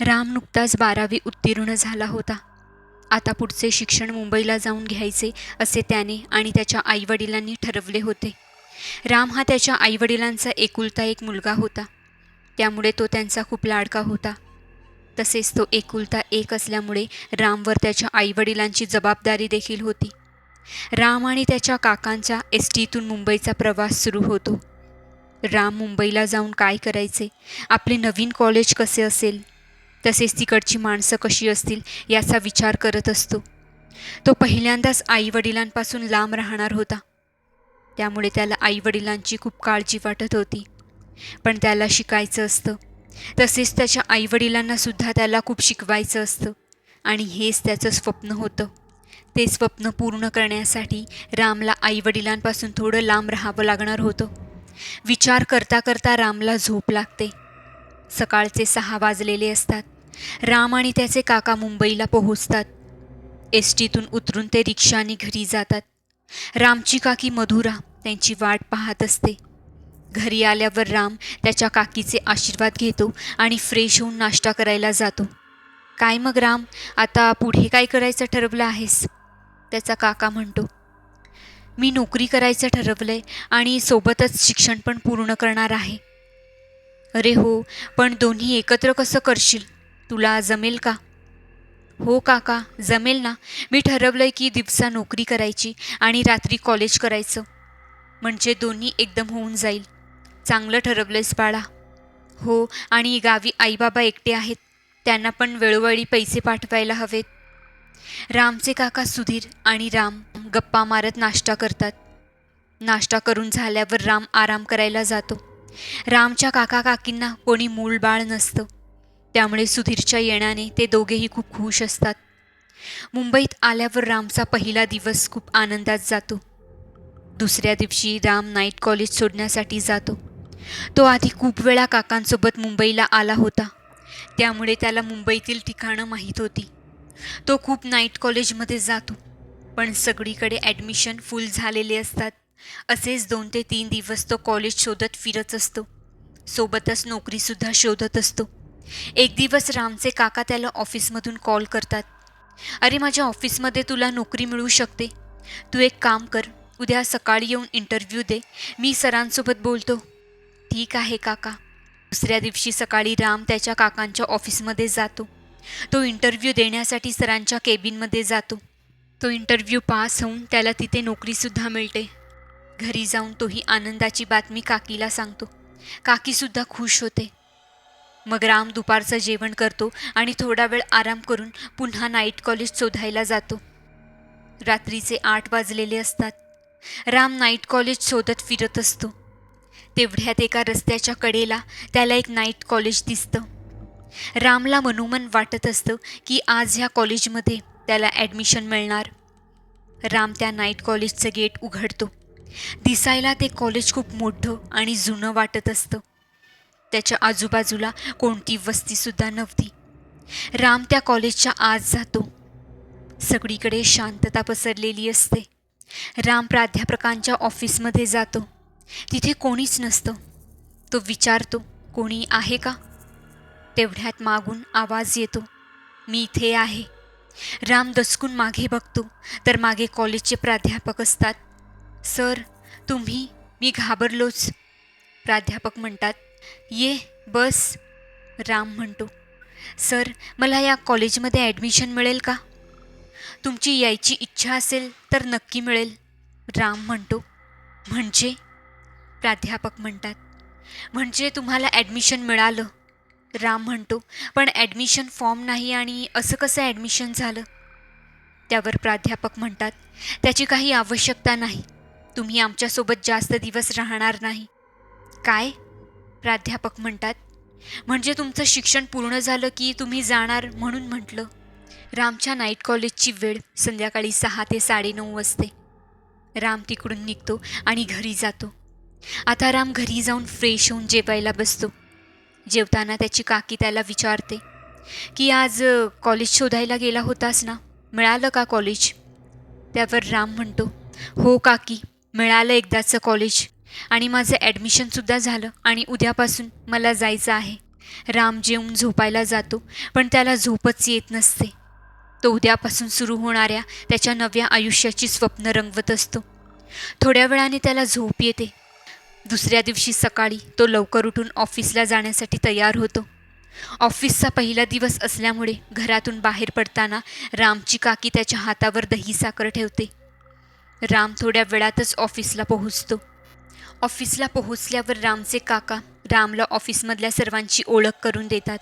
राम नुकताच बारावी उत्तीर्ण झाला होता. आता पुढचे शिक्षण मुंबईला जाऊन घ्यायचे असे त्याने आणि त्याच्या आईवडिलांनी ठरवले होते. राम हा त्याच्या आईवडिलांचा एकुलता एक मुलगा होता. त्यामुळे तो त्यांचा खूप लाडका होता. तसेच तो एकुलता एक असल्यामुळे रामवर त्याच्या आईवडिलांची जबाबदारी देखील होती. राम आणि त्याच्या काकांच्या एस टीतून मुंबईचा प्रवास सुरू होतो. राम मुंबईला जाऊन काय करायचे? आपले नवीन कॉलेज कसे असेल? तसेच तिकडची माणसं कशी असतील याचा विचार करत असतो. तो पहिल्यांदाच आईवडिलांपासून लांब राहणार होता. त्यामुळे त्याला आईवडिलांची खूप काळजी वाटत होती. पण त्याला शिकायचं असतं. तसेच त्याच्या आईवडिलांनासुद्धा त्याला खूप शिकवायचं असतं. आणि हेच त्याचं स्वप्न होतं. ते स्वप्न पूर्ण करण्यासाठी रामला आईवडिलांपासून थोडं लांब राहावं लागणार होतं. विचार करता करता रामला झोप लागते. सकाळचे सहा वाजलेले असतात. राम आणि त्याचे काका मुंबईला पोहोचतात. एस टीतून उतरून ते रिक्षाने घरी जातात. रामची काकी मधुरा त्यांची वाट पाहत असते. घरी आल्यावर राम त्याच्या काकीचे आशीर्वाद घेतो आणि फ्रेश होऊन नाश्ता करायला जातो. काय मग राम आता पुढे काय करायचं ठरवलं आहेस? त्याचा काका म्हणतो. मी नोकरी करायचं ठरवलं आहे आणि सोबतच शिक्षण पण पूर्ण करणार आहे. अरे हो पण दोन्ही एकत्र कसं करशील? तुला जमेल का? हो काका जमेल ना. मी ठरवलं आहे की दिवसा नोकरी करायची आणि रात्री कॉलेज करायचं. म्हणजे दोन्ही एकदम होऊन जाईल. चांगलं ठरवलंयस बाळा. हो आणि गावी आईबाबा एकटे आहेत. त्यांना पण वेळोवेळी पैसे पाठवायला हवेत. रामचे काका सुधीर आणि राम गप्पा मारत नाश्ता करतात. नाश्ता करून झाल्यावर राम आराम करायला जातो. रामच्या काका काकींना कोणी मूलबाळ नसतं. त्यामुळे सुधीरच्या येण्याने ते दोघेही खूप खुश असतात. मुंबईत आल्यावर रामचा पहिला दिवस खूप आनंदात जातो. दुसऱ्या दिवशी राम नाईट कॉलेज सोडण्यासाठी जातो. तो आधी खूप वेळा काकांसोबत मुंबईला आला होता. त्यामुळे त्याला मुंबईतील ठिकाणं माहीत होती. तो खूप नाईट कॉलेजमध्ये जातो. पण सगळीकडे ॲडमिशन फुल झालेले असतात. असेच दोन ते तीन दिवस तो कॉलेज शोधत फिरत असतो. सोबतच नोकरीसुद्धा शोधत असतो. एक दिवस रामचे काका त्याला ऑफिसमधून कॉल करतात. अरे माझ्या ऑफिसमध्ये तुला नोकरी मिळू शकते. तू एक काम कर उद्या सकाळी येऊन इंटरव्ह्यू दे. मी सरांसोबत बोलतो. ठीक आहे काका. दुसऱ्या दिवशी सकाळी राम त्याच्या काकांच्या ऑफिसमध्ये जातो. तो इंटरव्ह्यू देण्यासाठी सरांच्या केबिनमध्ये जातो. तो इंटरव्ह्यू पास होऊन त्याला तिथे नोकरीसुद्धा मिळते. घरी जाऊन तोही आनंदाची बातमी काकीला सांगतो. काकीसुद्धा खुश होते. मग राम दुपारचं जेवण करतो आणि थोडा वेळ आराम करून पुन्हा नाईट कॉलेज शोधायला जातो. रात्रीचे आठ वाजलेले असतात. राम नाईट कॉलेज शोधत फिरत असतो. तेवढ्यात एका रस्त्याच्या कडेला त्याला एक नाईट कॉलेज दिसतं. रामला मनोमन वाटत असतं की आज ह्या कॉलेजमध्ये त्याला ॲडमिशन मिळणार. राम त्या नाईट कॉलेजचं गेट उघडतो. दिसायला ते कॉलेज खूप मोठं आणि जुनं वाटत असतं. त्याच्या आजूबाजूला कोणती वस्तीसुद्धा नव्हती. राम त्या कॉलेजच्या आत जातो. सगळीकडे शांतता पसरलेली असते. राम प्राध्यापकांच्या ऑफिसमध्ये जातो. तिथे कोणीच नसतं. तो विचारतो कोणी आहे का? तेवढ्यात मागून आवाज येतो मी इथे आहे. राम दचकून मागे बघतो तर मागे कॉलेजचे प्राध्यापक असतात. सर तुम्ही मी घाबरलोच. प्राध्यापक म्हणतात ये बस. राम म्हणतो सर मला या कॉलेजमध्ये ॲडमिशन मिळेल का? तुमची यायची इच्छा असेल तर नक्की मिळेल. राम म्हणतो म्हणजे? प्राध्यापक म्हणतात म्हणजे तुम्हाला ॲडमिशन मिळालं. राम म्हणतो पण ॲडमिशन फॉर्म नाही आणि असं कसं ॲडमिशन झालं? त्यावर प्राध्यापक म्हणतात त्याची काही आवश्यकता नाही. तुम्ही आमच्यासोबत जास्त दिवस राहणार नाही. काय? प्राध्यापक म्हणतात. म्हणजे तुमचं शिक्षण पूर्ण झालं की तुम्ही जाणार म्हणून म्हटलं. रामच्या नाईट कॉलेजची वेळ संध्याकाळी सहा ते साडेनऊ वाजते. राम तिकडून निघतो आणि घरी जातो. आता राम घरी जाऊन फ्रेश होऊन जेवायला बसतो. जेवताना त्याची काकी त्याला विचारते की आज कॉलेज शोधायला गेला होतास ना? मिळालं का कॉलेज? त्यावर राम म्हणतो हो काकी. मिळालं एकदाचं कॉलेज आणि माझं ॲडमिशनसुद्धा झालं. आणि उद्यापासून मला जायचं आहे. राम जेवून झोपायला जातो पण त्याला झोपच येत नसते. तो उद्यापासून सुरू होणाऱ्या त्याच्या नव्या आयुष्याची स्वप्न रंगवत असतो. थोड्या वेळाने त्याला झोप येते. दुसऱ्या दिवशी सकाळी तो लवकर उठून ऑफिसला जाण्यासाठी तयार होतो. ऑफिसचा पहिला दिवस असल्यामुळे घरातून बाहेर पडताना रामची काकी त्याच्या हातावर दही साखर ठेवते. राम थोड्या वेळातच ऑफिसला पोहोचतो. ऑफिसला पोहोचल्यावर रामचे काका रामला ऑफिसमधल्या सर्वांची ओळख करून देतात.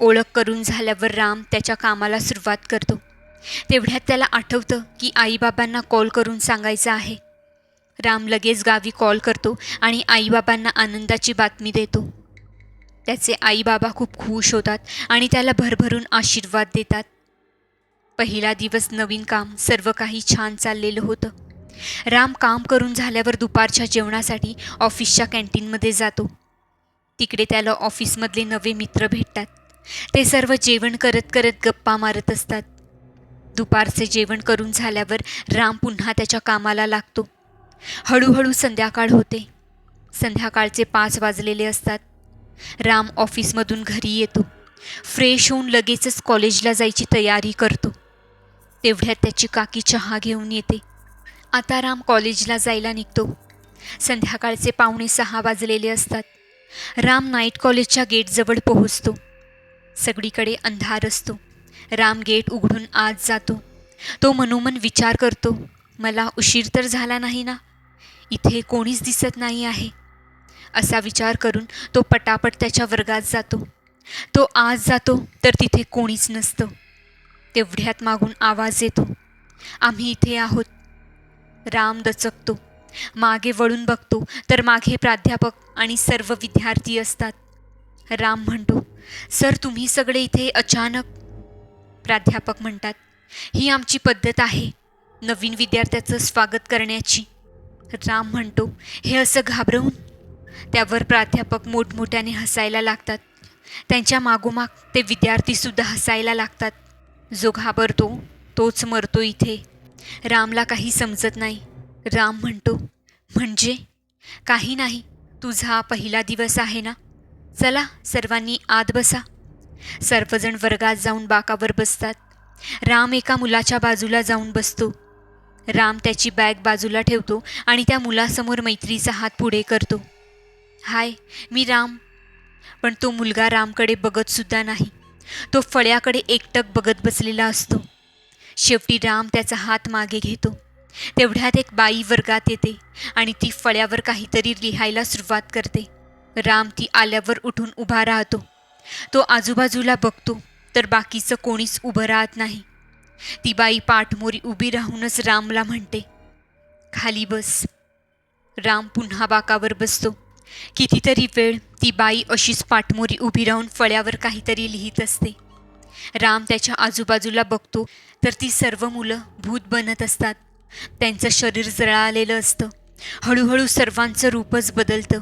ओळख करून झाल्यावर राम त्याच्या कामाला सुरुवात करतो. तेवढ्यात त्याला आठवतं की आईबाबांना कॉल करून सांगायचं आहे. राम लगेच गावी कॉल करतो आणि आईबाबांना आनंदाची बातमी देतो. त्याचे आईबाबा खूप खुश होतात आणि त्याला भरभरून आशीर्वाद देतात. पहिला दिवस नवीन काम सर्व काही छान चाललेलं होतं. राम काम करून झाल्यावर दुपारच्या जेवणासाठी ऑफिसच्या कॅन्टीनमध्ये जातो. तिकडे त्याला ऑफिसमधले नवे मित्र भेटतात. ते सर्व जेवण करत करत गप्पा मारत असतात. दुपारचे जेवण करून झाल्यावर राम पुन्हा त्याच्या कामाला लागतो. हळूहळू संध्याकाळ होते. संध्याकाळचे पाच वाजलेले असतात. राम ऑफिसमधून घरी येतो. फ्रेश होऊन लगेचच कॉलेजला जायची तयारी करतो. तेवढ्यात त्याची काकी चहा घेऊन येते. आता राम कॉलेजला जायला निघतो. संध्याकाळचे पावणे सहा वाजलेले असतात. राम नाईट कॉलेजच्या गेटजवळ पोहोचतो. सगळीकडे अंधार असतो. राम गेट उघडून आत जातो. तो मनोमन विचार करतो मला उशीर तर झाला नाही ना? इथे कोणीच दिसत नाही आहे. असा विचार करून तो पटापट त्याच्या वर्गात जातो. तो आज जातो तर तिथे कोणीच नसतं. तेवढ्यात मागून आवाज येतो. आम्ही इथे आहोत. राम दचकतो. मागे वळून बघतो. तर मागे प्राध्यापक आणि सर्व विद्यार्थी असतात. राम म्हणतो सर तुम्ही सगळे इथे अचानक प्राध्यापक म्हणतात ही आमची पद्धत आहे. नवीन विद्यार्थ्याचं स्वागत करण्याची. राम म्हणतो हे असं घाबरवून त्यावर प्राध्यापक मोठमोठ्याने हसायला लागतात. त्यांच्या मागोमाग ते विद्यार्थीसुद्धा हसायला लागतात. जो घाबरतो तोच मरतो इथे. रामला काही समजत नाही. राम म्हणतो म्हणजे? काही नाही. तुझा पहिला दिवस आहे ना? चला सर्वांनी आत बसा. सर्वजण वर्गात जाऊन बाकावर बसतात. राम एका मुलाच्या बाजूला जाऊन बसतो. राम त्याची बॅग बाजूला ठेवतो आणि त्या मुलासमोर मैत्रीचा हात पुढे करतो. हाय मी राम. पण तो मुलगा रामकडे बघतसुद्धा नाही. तो फळ्याकडे एकटक बघत बसलेला असतो. शेवटी राम त्याचा हात मागे घेतो. तेवढ्यात एक बाई वर्गात येते आणि ती फळ्यावर काहीतरी लिहायला सुरुवात करते. राम ती आल्यावर उठून उभा राहतो. तो आजूबाजूला बघतो तर बाकीचं कोणीच उभं राहत नाही. ती बाई पाठमोरी उभी राहूनच रामला म्हणते खाली बस. राम पुन्हा बाकावर बसतो. कितीतरी वेळ ती बाई अशीच पाठमोरी उभी राहून फळ्यावर काहीतरी लिहित असते. राम त्याच्या आजूबाजूला बघतो तर ती सर्व मुलं भूत बनत असतात. त्यांचं शरीर जळालेलं असतं. हळूहळू सर्वांचं रूपच बदलतं.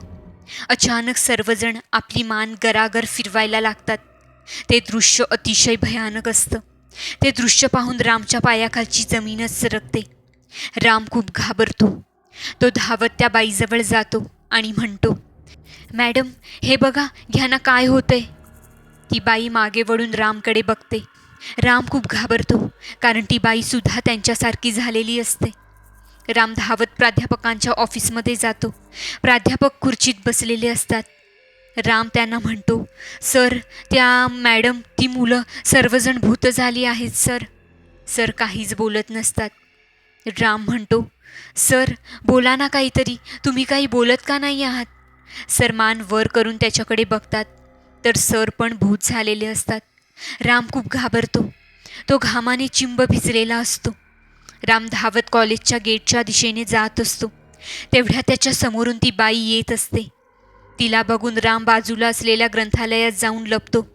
अचानक सर्वजण आपली मान गरागर फिरवायला लागतात. ते दृश्य अतिशय भयानक असतं. ते दृश्य पाहून रामच्या पायाखालची जमीनच सरकते. राम खूप घाबरतो. तो धावत त्या बाईजवळ जातो. आणि म्हणतो मॅडम हे बघा घ्या ना काय होतंय? ती बाई मागे वळून रामकडे बघते. राम खूप घाबरतो कारण ती बाईसुद्धा त्यांच्यासारखी झालेली असते. राम धावत प्राध्यापकांच्या ऑफिसमध्ये जातो. प्राध्यापक खुर्चीत बसलेले असतात. राम त्यांना म्हणतो सर त्या मॅडम ती मुलं सर्वजण भूत झाली आहेत सर. सर काहीच बोलत नसतात. राम म्हणतो सर बोला ना काहीतरी. तुम्ही काही बोलत का नाही आहात? सर मान वर करून त्याच्याकडे बघतात. तर सर पण भूत झालेले असतात. राम खूप घाबरतो. तो घामाने चिंब भिजलेला असतो. राम धावत कॉलेजच्या गेटच्या दिशेने जात असतो. तेवढ्या त्याच्या समोरून ती बाई येत असते. तिला बघून राम बाजूला असलेल्या ग्रंथालयात जाऊन लपतो.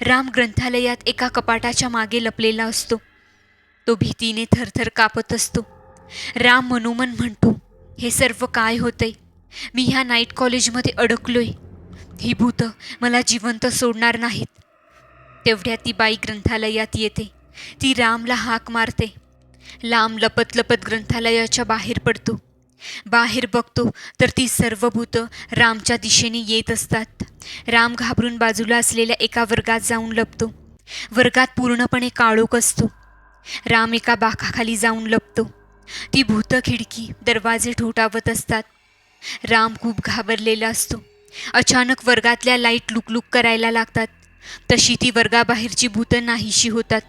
राम ग्रंथालयात एका कपाटाच्या मागे लपलेला असतो. तो भीतीने थरथर कापत असतो. राम मनोमन म्हणतो हे सर्व काय होतंय? मी ह्या नाईट कॉलेजमध्ये अडकलोय. ही भूतं मला जिवंत सोडणार नाहीत. तेवढ्या ती बाई ग्रंथालयात येते. ती रामला हाक मारते. लांब लपत लपत ग्रंथालयाच्या बाहेर पडतो. बाहेर बघतो तर ती सर्व भूतं रामच्या दिशेने येत असतात. राम घाबरून बाजूला असलेल्या एका वर्गात जाऊन लपतो. वर्गात पूर्णपणे काळोख असतो. राम एका बाकाखाली जाऊन लपतो. ती भूत खिडकी दरवाजे ठोठावत असतात. राम खूप घाबरलेला असतो. अचानक वर्गातल्या लाइट लुकलुक करायला लागतात. तशी ती वर्गाबाहेरची भूतं नाहीशी होतात.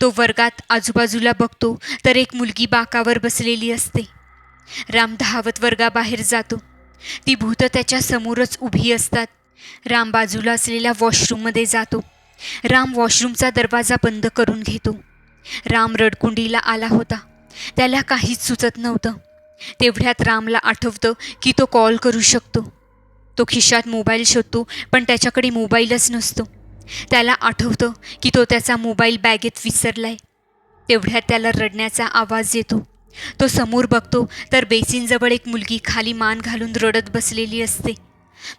तो वर्गात आजूबाजूला बघतो तर एक मुलगी बाकावर बसलेली असते. राम धावत वर्गाबाहेर जातो. ती भूतं त्याच्या समोरच उभी असतात. राम बाजूला असलेल्या वॉशरूममध्ये जातो. राम वॉशरूमचा दरवाजा बंद करून घेतो. राम रडकुंडीला आला होता. त्याला काहीच सुचत नव्हतं. तेवढ्यात रामला आठवतं की तो कॉल करू शकतो. तो खिशात मोबाईल शोधतो पण त्याच्याकडे मोबाईलच नसतो. त्याला आठवतं की तो त्याचा मोबाईल बॅगेत विसरलाय. तेवढ्यात त्याला रडण्याचा आवाज येतो. तो समोर बघतो तर बेसिनजवळ एक मुलगी खाली मान घालून रडत बसलेली असते.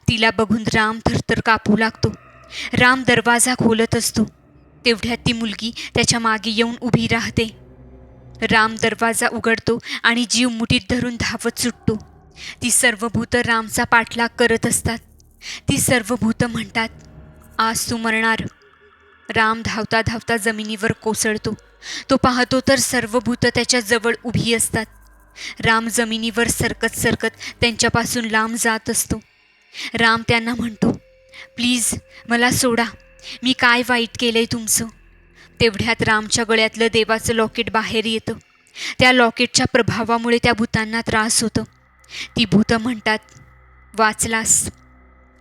तिला बघून राम थरथर कापू लागतो. राम दरवाजा खोलत असतो. तेवढ्यात ती मुलगी त्याच्यामागे येऊन उभी राहते. राम दरवाजा उघडतो आणि जीव मुठीत धरून धावत सुटतो. ती सर्व भूतं रामचा पाठलाग करत असतात. ती सर्व भूतं म्हणतात आज तू मरणार. राम धावता धावता जमिनीवर कोसळतो. तो पाहतो तर सर्व भूतं त्याच्याजवळ उभी असतात. राम जमिनीवर सरकत सरकत त्यांच्यापासून लांब जात असतो. राम त्यांना म्हणतो प्लीज मला सोडा. मी काय वाईट केलं आहे तुमचं? तेवढ्यात रामच्या गळ्यातलं देवाचं लॉकेट बाहेर येतं. त्या लॉकेटच्या प्रभावामुळे त्या भूतांना त्रास होतो. ती भूतं म्हणतात वाचलास.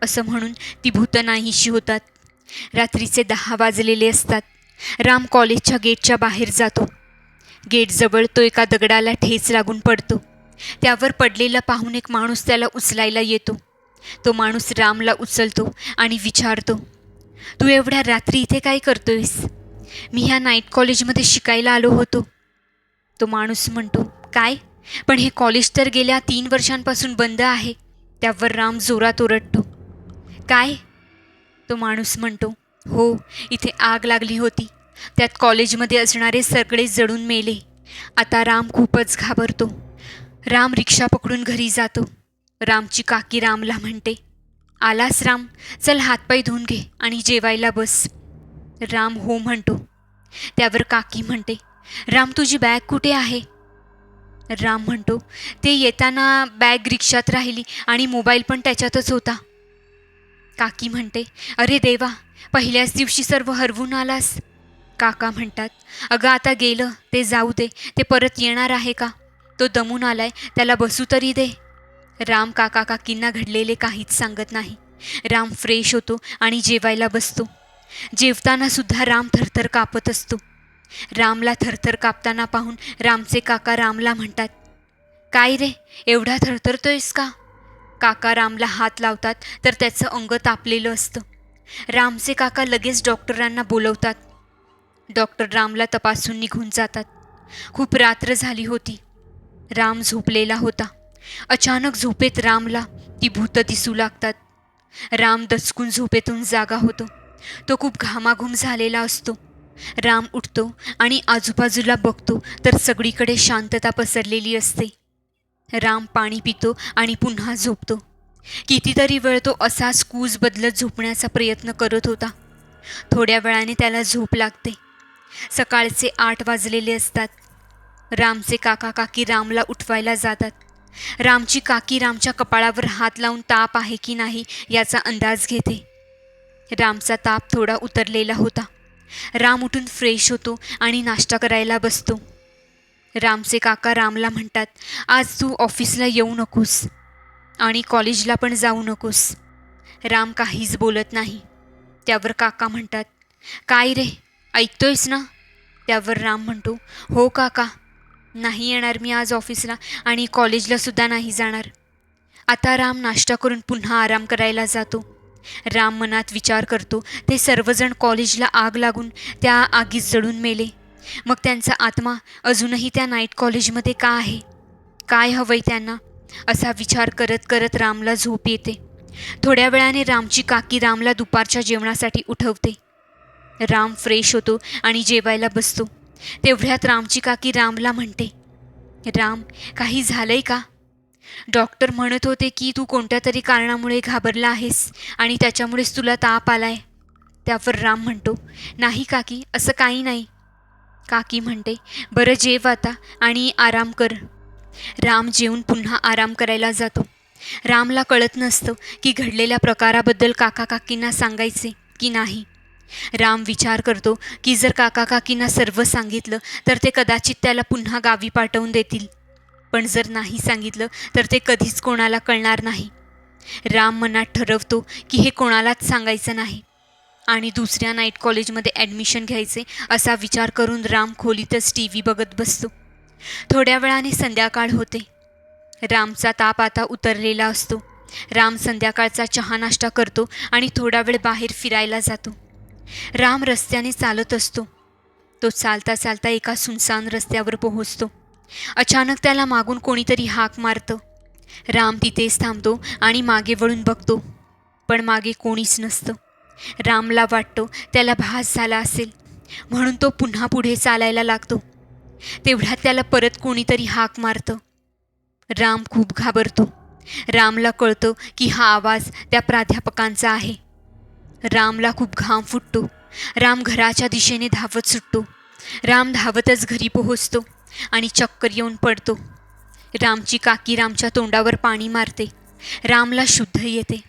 असं म्हणून ती भूतं नाहीशी होतात. रात्रीचे दहा वाजलेले असतात. राम कॉलेजच्या गेटच्या बाहेर जातो. गेटजवळ तो एका दगडाला ठेच लागून पडतो. त्यावर पडलेला पाहून एक माणूस त्याला उचलायला येतो. तो माणूस रामला उचलतो आणि विचारतो तू एवढ्या रात्री इथे काय करतोयस? मी ह्या नाईट कॉलेजमध्ये शिकायला आलो होतो. तो माणूस म्हणतो काय? पण हे कॉलेज तर गेल्या तीन वर्षांपासून बंद आहे. त्यावर राम जोरात ओरडतो. काय? तो माणूस म्हणतो हो इथे आग लागली होती. त्यात कॉलेजमध्ये असणारे सगळे जळून मेले. आता राम खूपच घाबरतो. राम रिक्षा पकडून घरी जातो. रामची काकी रामला म्हणते आलास राम? चल हातपाय धुवून घे आणि जेवायला बस. राम हो म्हणतो. त्यावर काकी म्हणते राम तुझी बॅग कुठे आहे? राम म्हणतो ते येताना बॅग रिक्षात राहिली आणि मोबाईल पण त्याच्यातच होता. काकी म्हणते अरे देवा पहिल्याच दिवशी सर्व हरवून आलास. काका म्हणतात अगं आता गेलं ते जाऊ दे ते परत येणार आहे का? तो दमून आलाय त्याला बसू तरी दे. राम काका काकींना घडलेले काहीच सांगत नाही. राम फ्रेश होतो आणि जेवायला बसतो. जेवताना सुद्धा राम थरथर कापत असतो. रामला थरथर कापताना पाहून रामचे काका रामला म्हणतात काय रे एवढा थरथरतोयस का? काका रामला हात लावतात तर त्याचं अंग तापलेलं असतं. रामचे काका लगेच डॉक्टरांना बोलवतात. डॉक्टर रामला तपासून निघून जातात. खूप रात्र झाली होती. राम झोपलेला होता. अचानक झोपेत रामला ती भूतं दिसू लागतात. राम दचकून झोपेतून जागा होतो. तो खूप घामाघूम झालेला असतो. राम उठतो आणि आजूबाजूला बघतो तर सगळीकडे शांतता पसरलेली असते. राम पाणी पितो आणि पुन्हा झोपतो. कितीतरी वेळ तो असाच कूज बदलत झोपण्याचा प्रयत्न करत होता. थोड्या वेळाने त्याला झोप लागते. सकाळचे आठ वाजलेले असतात. रामचे काका काकी रामला उठवायला जातात. रामची काकी रामच्या कपाळावर हात लावून ताप आहे की नाही याचा अंदाज घेते. रामचा ताप थोडा उतरलेला होता. राम उठून फ्रेश होतो आणि नाश्ता करायला बसतो. रामचे काका रामला म्हणतात आज तू ऑफिसला येऊ नकोस आणि कॉलेजला पण जाऊ नकोस. राम काहीच बोलत नाही. त्यावर काका म्हणतात काय रे ऐकतोयस ना? त्यावर राम म्हणतो हो काका नाही येणार मी आज ऑफिसला आणि कॉलेजला सुद्धा नाही जाणार. आता राम नाश्ता करून पुन्हा आराम करायला जातो. राम मनात विचार करतो. ते सर्वजण कॉलेजला आग लागून त्या आगीत जळून मेले. मग त्यांचा आत्मा अजूनही त्या नाईट कॉलेजमध्ये का आहे? काय हवंय त्यांना? असा विचार करत करत रामला झोप येते. थोड्या वेळाने रामची काकी रामला दुपारच्या जेवणासाठी उठवते. राम फ्रेश होतो आणि जेवायला बसतो. तेवढ्यात रामची काकी रामला म्हणते राम काही झालंय का? डॉक्टर म्हणत होते की तू कोणत्या तरी कारणामुळे घाबरला आहेस आणि त्याच्यामुळेच तुला ताप आलाय. त्यावर राम म्हणतो नाही काकी असं काही नाही. काकी म्हणते बरं जेव आता आणि आराम कर. राम जेवून पुन्हा आराम करायला जातो. रामला कळत नसतं की घडलेल्या प्रकाराबद्दल काका काकींना सांगायचे की नाही. राम विचार करतो की जर काका काकींना सर्व सांगितलं तर ते कदाचित त्याला पुन्हा गावी पाठवून देतील. पण जर नाही सांगितलं तर ते कधीच कोणाला कळणार नाही. राम मनात ठरवतो की हे कोणालाच सांगायचं नाही. आणि दुसऱ्या नाईट कॉलेजमध्ये ॲडमिशन घ्यायचे असा विचार करून राम खोलीतच टी व्ही बघत बसतो. थोड्या वेळाने संध्याकाळ होते. रामचा ताप आता उतरलेला असतो. राम संध्याकाळचा चहा नाश्ता करतो आणि थोडा वेळ बाहेर फिरायला जातो. राम रस्त्याने चालत असतो. तो चालता चालता एका सुनसान रस्त्यावर पोहोचतो. अचानक त्याला मागून कोणीतरी हाक मारतं. राम तिथेच थांबतो आणि मागे वळून बघतो. पण मागे कोणीच नसतं. रामला वाटतो त्याला भास झाला असेल. म्हणून तो पुन्हा पुढे चालायला लागतो. तेवढ्यात त्याला परत कोणीतरी हाक मारतं. राम खूप घाबरतो. रामला कळतं की हा आवाज त्या प्राध्यापकांचा आहे. रामला खूप घाम फुटतो. राम घराच्या दिशेने धावत सुटतो. राम धावतच घरी पोहोचतो. आणि चक्कर येऊन पडतो. रामची काकी रामच्या तोंडावर पाणी मारते. रामला शुद्ध येते.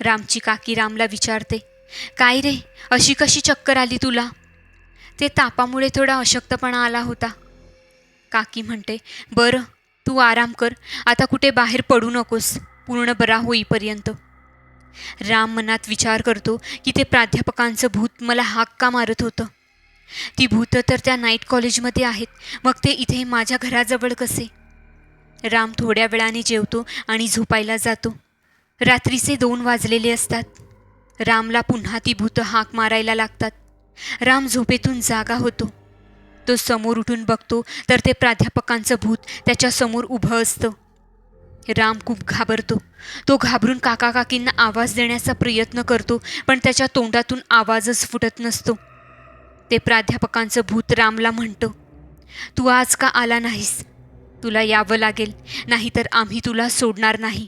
रामची काकी रामला विचारते काय रे अशी कशी चक्कर आली तुला? ते तापामुळे थोडा अशक्तपणा आला होता. काकी म्हणते बरं तू आराम कर. आता कुठे बाहेर पडू नकोस. पूर्ण बरा होईपर्यंत. राम मनात विचार करतो की ते प्राध्यापकांचं भूत मला हाक का मारत होतं. ती भूतं तर त्या नाईट कॉलेजमध्ये आहेत. मग ते इथे माझ्या घराजवळ कसे? राम थोड्या वेळाने जेवतो आणि झोपायला जातो. रात्रीचे दोन वाजलेले असतात. रामला पुन्हा ती भूतं हाक मारायला लागतात. राम झोपेतून जागा होतो. तो समोर उठून बघतो तर ते प्राध्यापकांचं भूत त्याच्यासमोर उभं असतं. राम खूप घाबरतो. तो घाबरून काका काकींना आवाज देण्याचा प्रयत्न करतो पण त्याच्या तोंडातून आवाजच फुटत नसतो. ते प्राध्यापकांचं भूत रामला म्हणतो तू आज का आला नाहीस? तुला यावं लागेल नाहीतर आम्ही तुला सोडणार नाही.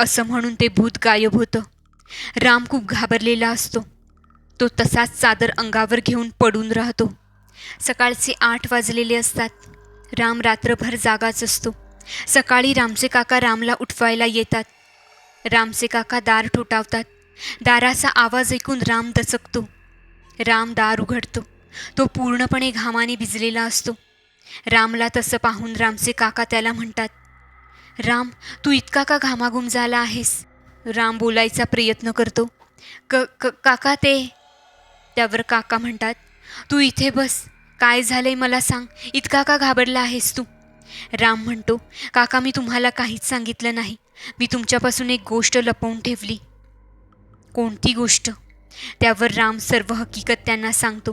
असं म्हणून ते भूत गायब होतं. राम खूप घाबरलेला असतो. तो तसाच चादर अंगावर घेऊन पडून राहतो. सकाळचे आठ वाजलेले असतात. राम रात्रभर जागाच असतो. सकाळी रामचे काका रामला उठवायला येतात. रामचे काका दार ठोठावतात. दाराचा आवाज ऐकून राम दचकतो. राम दार उघडतो. तो पूर्णपणे घामाने भिजलेला असतो. रामला तसं पाहून रामचे काका त्याला म्हणतात राम तू इतका का घामाघूम झाला आहेस राम बोलायचा प्रयत्न करतो क क काका ते त्यावर काका म्हणतात तू इथे बस. काय झालंय मला सांग. इतका का घाबरला आहेस तू राम म्हणतो काका मी तुम्हाला काहीच सांगितलं नाही. मी तुमच्यापासून एक गोष्ट लपवून ठेवली. कोणती गोष्ट? त्यावर राम सर्व हकीकत त्यांना सांगतो.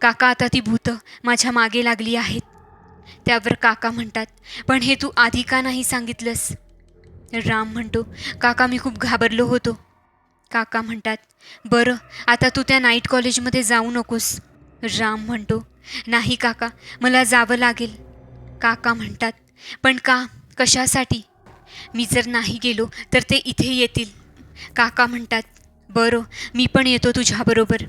काका आता ती भूतं माझ्या मागे लागली आहेत. त्यावर काका म्हणतात पण हे तू आधी का नाही सांगितलंस? राम म्हणतो काका मी खूप घाबरलो होतो. काका म्हणतात बरं आता तू त्या नाईट कॉलेजमध्ये जाऊ नकोस. राम म्हणतो नाही काका मला जावं लागेल. काका म्हणतात पण का? कशासाठी? मी जर नाही गेलो तर ते इथे येतील. काका म्हणतात बरं मी पण येतो तुझ्याबरोबर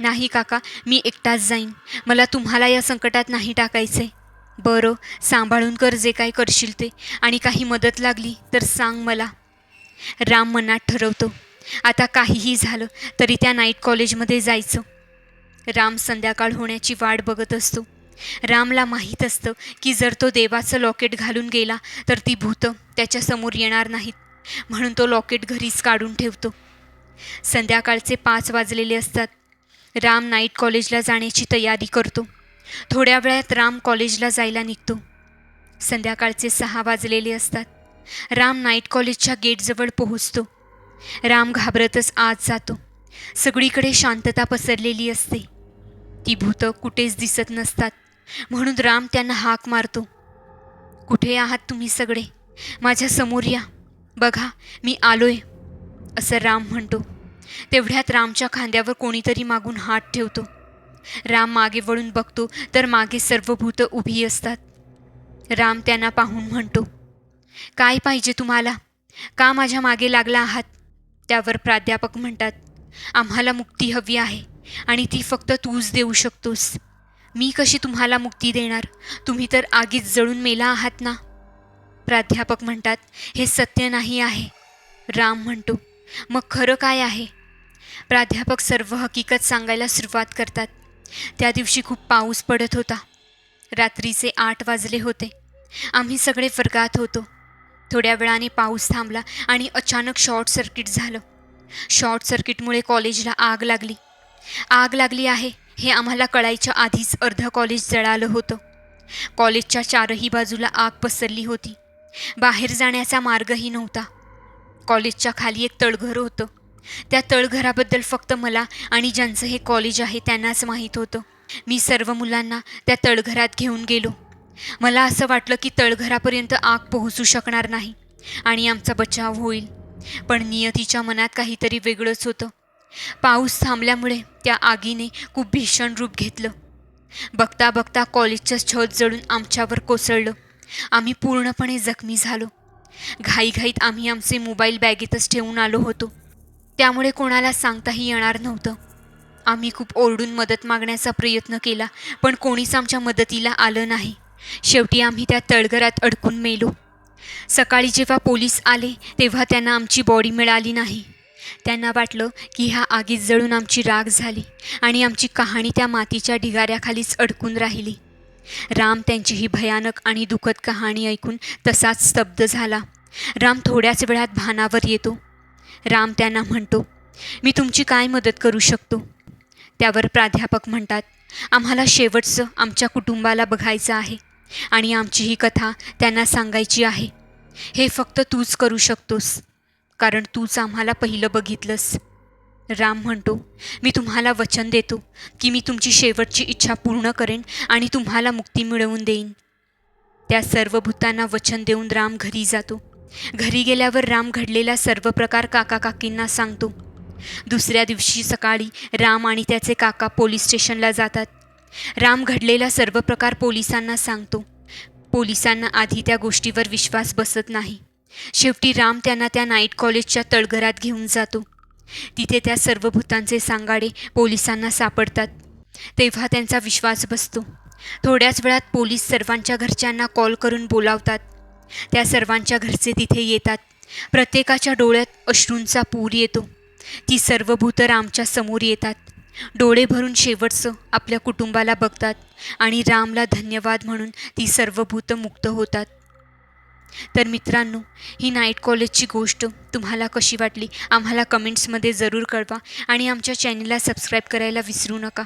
नाही काका मी एकटाच जाईन. मला तुम्हाला या संकटात नाही टाकायचे बरं सांभाळून कर जे काय करशील ते. आणि काही मदत लागली तर सांग मला. राम मनात ठरवतो. आता काहीही झालं तरी त्या नाईट कॉलेजमध्ये जायचं. राम संध्याकाळ होण्याची वाट बघत असतो. रामला माहीत असतं की जर तो देवाचं लॉकेट घालून गेला तर ती भूतं त्याच्यासमोर येणार नाहीत. म्हणून तो लॉकेट घरीच काढून ठेवतो. संध्याकाळचे पाच वाजलेले असतात. राम नाईट कॉलेजला जाण्याची तयारी करतो. थोड्या वेळात राम कॉलेजला जायला निघतो. संध्याकाळचे सहा वाजलेले असतात. राम नाईट कॉलेजच्या गेटजवळ पोहोचतो. राम घाबरतच आत जातो. सगळीकडे शांतता पसरलेली असते. ती भूतं कुठेच दिसत नसतात. म्हणून राम त्यांना हाक मारतो. कुठे आहात तुम्ही सगळे? माझ्यासमोर या. बघा मी आलोय. असं राम म्हणतो. तेवढ्यात रामच्या खांद्यावर कोणीतरी मागून हात ठेवतो. राम मागे वळून बघतो तर मागे सर्व भूतं उभी असतात. राम त्यांना पाहून म्हणतो काय पाहिजे तुम्हाला? का माझ्या मागे लागला आहात? त्यावर प्राध्यापक म्हणतात आम्हाला मुक्ती हवी आहे आणि ती फक्त तूच देऊ शकतोस. मी कशी तुम्हाला मुक्ती देणार? तुम्ही तर आगीत जळून मेला आहात ना? प्राध्यापक म्हणतात हे सत्य नाही आहे. राम म्हणतो मग खरं काय आहे? प्राध्यापक सर्व हकीकत सांगायला सुरुवात करतात. त्या दिवशी खूप पाऊस पडत होता. रात्रीचे आठ वाजले होते. आम्ही सगळे वर्गात होतो. थोड्या वेळाने पाऊस थांबला आणि अचानक शॉर्ट सर्किट झालं. शॉर्ट सर्किटमुळे कॉलेजला आग लागली. आग लागली आहे हे आम्हाला कळायच्या आधीच अर्ध कॉलेज जळालं होतं. कॉलेजच्या चारही बाजूला आग पसरली होती. बाहेर जाण्याचा मार्गही नव्हता. कॉलेजच्या खाली एक तळघर होतं. त्या तळघराबद्दल फक्त मला आणि ज्यांचं हे कॉलेज आहे त्यांनाच माहीत होतं. मी सर्व मुलांना त्या तळघरात घेऊन गेलो. मला असं वाटलं की तळघरापर्यंत आग पोहोचू शकणार नाही आणि आमचा बचाव होईल. पण नियतीच्या मनात काहीतरी वेगळंच होतं. पाऊस थांबल्यामुळे त्या आगीने खूप भीषण रूप घेतलं. बघता बघता कॉलेजचं छत जळून आमच्यावर कोसळलं. आम्ही पूर्णपणे जखमी झालो. घाईघाईत आम्ही आमचे मोबाईल बॅगेतच ठेवून आलो होतो. त्यामुळे कोणाला सांगताही येणार नव्हतं. आम्ही खूप ओरडून मदत मागण्याचा प्रयत्न केला पण कोणीच आमच्या मदतीला आलं नाही. शेवटी आम्ही त्या तळघरात अडकून मेलो. सकाळी जेव्हा पोलीस आले तेव्हा त्यांना आमची बॉडी मिळाली नाही. त्यांना वाटलं की ह्या आगीत जळून आमची राग झाली आणि आमची कहाणी त्या मातीच्या ढिगाऱ्याखालीच अडकून राहिली. राम त्यांची ही भयानक आणि दुःखद कहाणी ऐकून तसाच स्तब्ध झाला. राम थोड्याच वेळात भानावर येतो. राम त्यांना म्हणतो मी तुमची काय मदत करू शकतो? त्यावर प्राध्यापक म्हणतात आम्हाला शेवटचं आमच्या कुटुंबाला बघायचं आहे आणि आमची ही कथा त्यांना सांगायची आहे. हे फक्त तूच करू शकतोस कारण तूच आम्हाला पहिलं बघितलंस. राम म्हणतो मी तुम्हाला वचन देतो की मी तुमची शेवटची इच्छा पूर्ण करेन आणि तुम्हाला मुक्ती मिळवून देईन. त्या सर्व भूतांना वचन देऊन राम घरी जातो. घरी गेल्यावर राम घडलेला सर्व प्रकार काका काकींना सांगतो. दुसऱ्या दिवशी सकाळी राम आणि त्याचे काका पोलीस स्टेशनला जातात. राम घडलेला सर्व प्रकार पोलिसांना सांगतो. पोलिसांना आधी त्या गोष्टीवर विश्वास बसत नाही. शेवटी राम त्यांना त्या नाईट कॉलेजच्या तळघरात घेऊन जातो. तिथे त्या सर्व भूतांचे सांगाडे पोलिसांना सापडतात. तेव्हा त्यांचा विश्वास बसतो. थोड्याच वेळात पोलीस सर्वांच्या घरच्यांना कॉल करून बोलावतात. त्या सर्वांच्या घरचे तिथे येतात. प्रत्येकाच्या डोळ्यात अश्रूंचा पूर येतो. ती सर्व भूतं रामच्या समोर येतात. डोळे भरून शेवटचं आपल्या कुटुंबाला बघतात आणि रामला धन्यवाद म्हणून ती सर्व भूतं मुक्त होतात. तर मित्रांनो ही नाईट कॉलेजची गोष्ट तुम्हाला कशी वाटली? आम्हाला कमेंट्समध्ये जरूर कळवा आणि आमच्या चॅनलला सबस्क्राईब करायला विसरू नका.